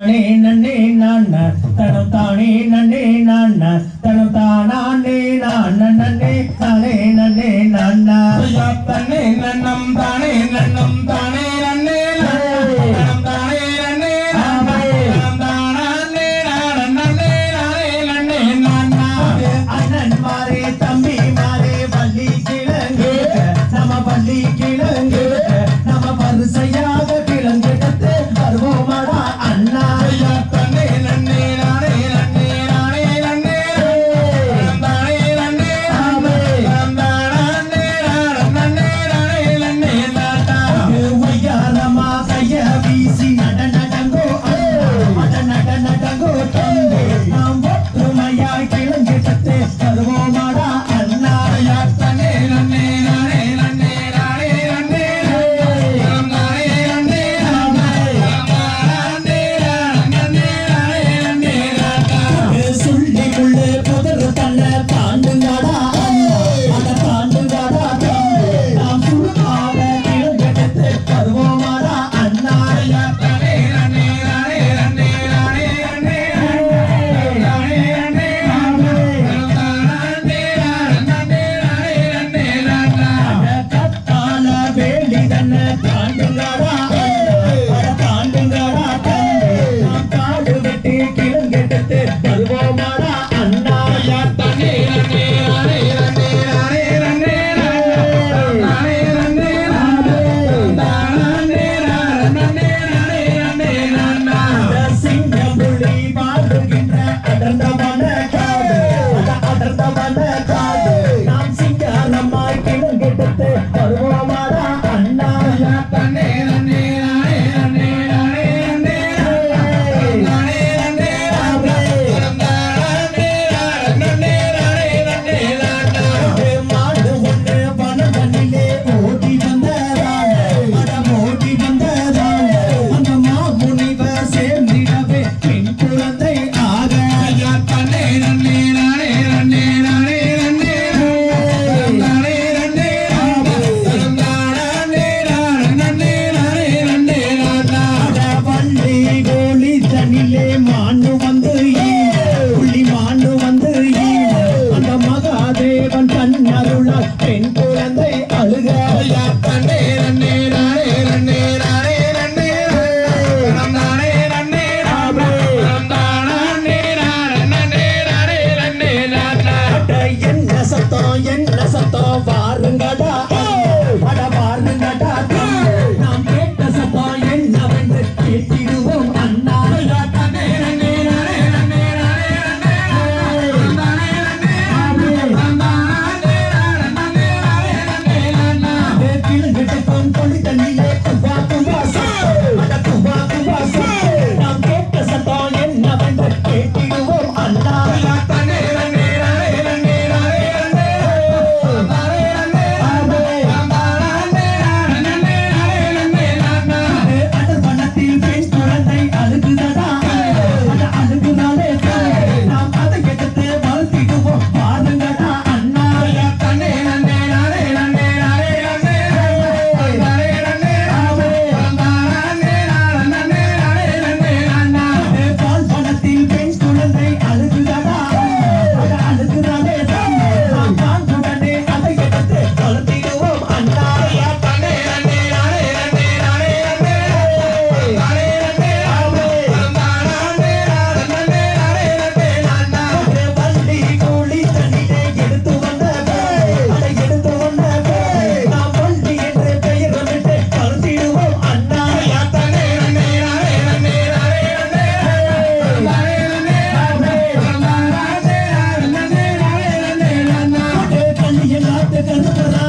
தானே நன்னே நான் தனம் தானே நன்னே நான் தனம் தானே நான் நன்னே தானே நன்னே. நான் தன்னே நன்னம் தானே நன்னம் தானே என்ன சத்தம் என்ன சத்தம்? பாருங்கடா After that.